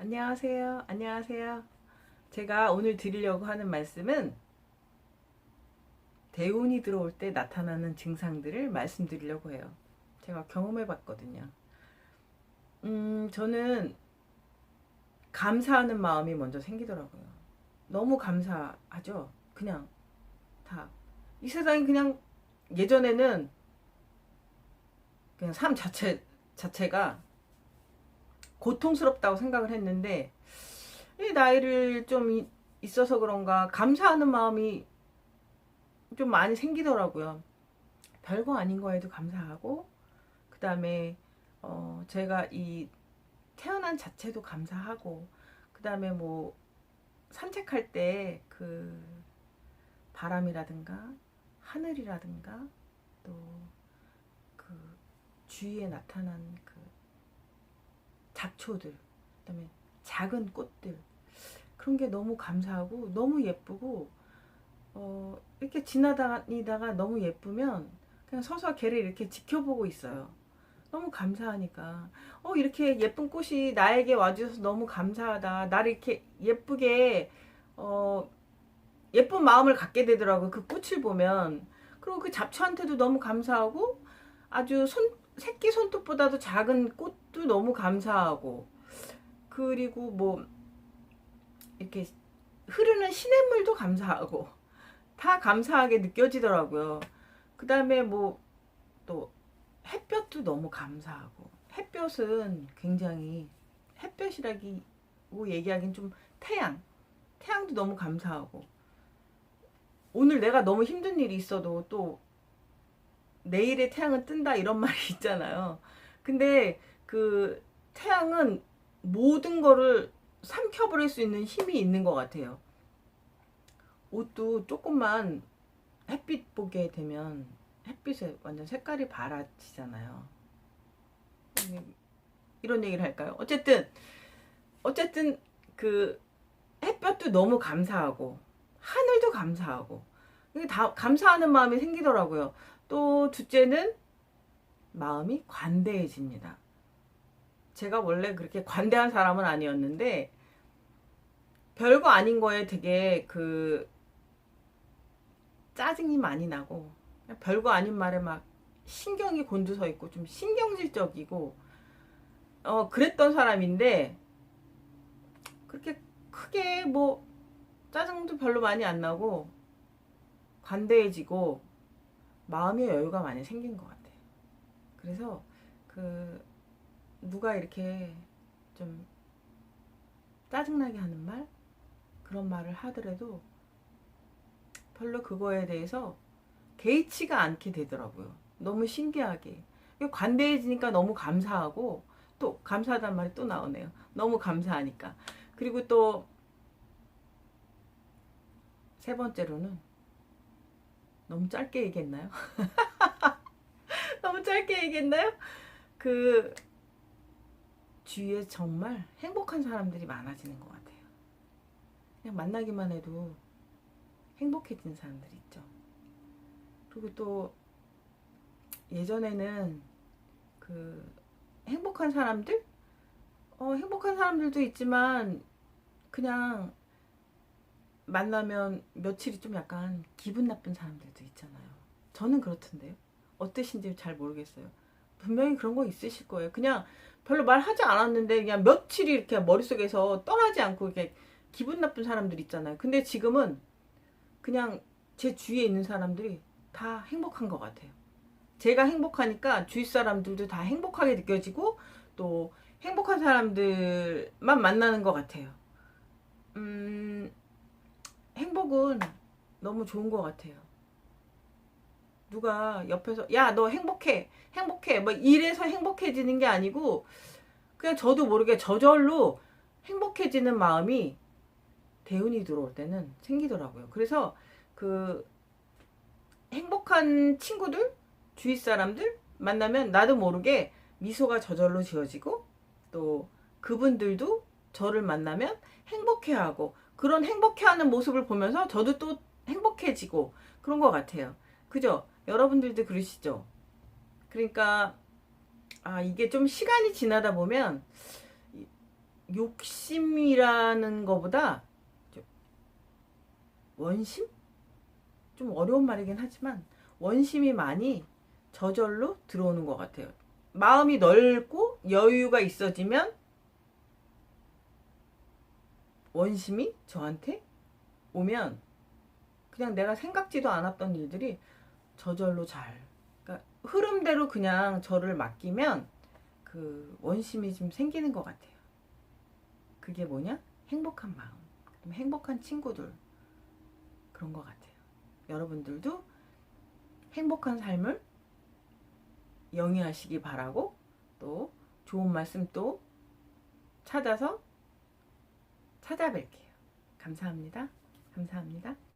안녕하세요. 안녕하세요. 제가 오늘 드리려고 하는 말씀은 대운이 들어올 때 나타나는 증상들을 말씀드리려고 해요. 제가 경험해 봤거든요. 음, 저는 감사하는 마음이 먼저 생기더라고요. 너무 감사하죠? 그냥 다. 이 세상이 그냥 예전에는 그냥 삶 자체, 자체가 고통스럽다고 생각을 했는데 이 나이를 좀 이- 있어서 그런가 감사하는 마음이 좀 많이 생기더라고요. 별거 아닌 거에도 감사하고 그 다음에 어 제가 이 태어난 자체도 감사하고 그 다음에 뭐 산책할 때 그 바람이라든가 하늘이라든가 또 그 주위에 나타난 그 잡초들, 그다음에 작은 꽃들 그런 게 너무 감사하고 너무 예쁘고 어, 이렇게 지나다니다가 너무 예쁘면 그냥 서서 걔를 이렇게 지켜보고 있어요. 너무 감사하니까 어 이렇게 예쁜 꽃이 나에게 와주셔서 너무 감사하다. 나를 이렇게 예쁘게 어 예쁜 마음을 갖게 되더라고요. 그 꽃을 보면 그리고 그 잡초한테도 너무 감사하고 아주 손 새끼 손톱보다도 작은 꽃도 너무 감사하고 그리고 뭐 이렇게 흐르는 시냇물도 감사하고 다 감사하게 느껴지더라고요. 그 다음에 뭐 또 햇볕도 너무 감사하고 햇볕은 굉장히 햇볕이라고 얘기하긴 좀 태양 태양도 너무 감사하고 오늘 내가 너무 힘든 일이 있어도 또 내일의 태양은 뜬다 이런 말이 있잖아요. 근데 그 태양은 모든 거를 삼켜버릴 수 있는 힘이 있는 것 같아요. 옷도 조금만 햇빛 보게 되면 햇빛에 완전 색깔이 바라지잖아요. 이런 얘기를 할까요? 어쨌든 어쨌든 그 햇볕도 너무 감사하고 하늘도 감사하고 이게 다 감사하는 마음이 생기더라고요. 또 둘째는 마음이 관대해집니다. 제가 원래 그렇게 관대한 사람은 아니었는데 별거 아닌 거에 되게 그 짜증이 많이 나고 별거 아닌 말에 막 신경이 곤두서 있고 좀 신경질적이고 어 그랬던 사람인데 그렇게 크게 뭐 짜증도 별로 많이 안 나고 관대해지고 마음의 여유가 많이 생긴 것 같아요. 그래서 그 누가 이렇게 좀 짜증나게 하는 말 그런 말을 하더라도 별로 그거에 대해서 개의치가 않게 되더라고요. 너무 신기하게 관대해지니까 너무 감사하고 또 감사하다는 말이 또 나오네요. 너무 감사하니까 그리고 또 세 번째로는 너무 짧게 얘기했나요? 너무 짧게 얘기했나요? 그 주위에 정말 행복한 사람들이 많아지는 것 같아요. 그냥 만나기만 해도 행복해지는 사람들이 있죠. 그리고 또 예전에는 그 행복한 사람들? 어, 행복한 사람들도 있지만 그냥 만나면 며칠이 좀 약간 기분 나쁜 사람들도 있잖아요. 저는 그렇던데요. 어떠신지 잘 모르겠어요. 분명히 그런 거 있으실 거예요. 그냥 별로 말하지 않았는데 그냥 며칠이 이렇게 머릿속에서 떠나지 않고 이렇게 기분 나쁜 사람들 있잖아요. 근데 지금은 그냥 제 주위에 있는 사람들이 다 행복한 것 같아요. 제가 행복하니까 주위 사람들도 다 행복하게 느껴지고 또 행복한 사람들만 만나는 것 같아요. 음, 행복은 너무 좋은 것 같아요. 누가 옆에서 야 너 행복해 행복해 뭐 이래서 행복해지는 게 아니고 그냥 저도 모르게 저절로 행복해지는 마음이 대운이 들어올 때는 생기더라고요. 그래서 그 행복한 친구들 주위 사람들 만나면 나도 모르게 미소가 저절로 지어지고 또 그분들도 저를 만나면 행복해하고 그런 행복해하는 모습을 보면서 저도 또 행복해지고 그런 것 같아요. 그죠? 여러분들도 그러시죠? 그러니까 아 이게 좀 시간이 지나다 보면 이- 욕심이라는 거보다 좀 원심? 좀 어려운 말이긴 하지만 원심이 많이 저절로 들어오는 것 같아요. 마음이 넓고 여유가 있어지면 원심이 저한테 오면 그냥 내가 생각지도 않았던 일들이 저절로 잘 그러니까 흐름대로 그냥 저를 맡기면 그 원심이 좀 생기는 것 같아요. 그게 뭐냐? 행복한 마음, 행복한 친구들 그런 것 같아요. 여러분들도 행복한 삶을 영위하시기 바라고 또 좋은 말씀 또 찾아서 찾아뵐게요. 감사합니다. 감사합니다.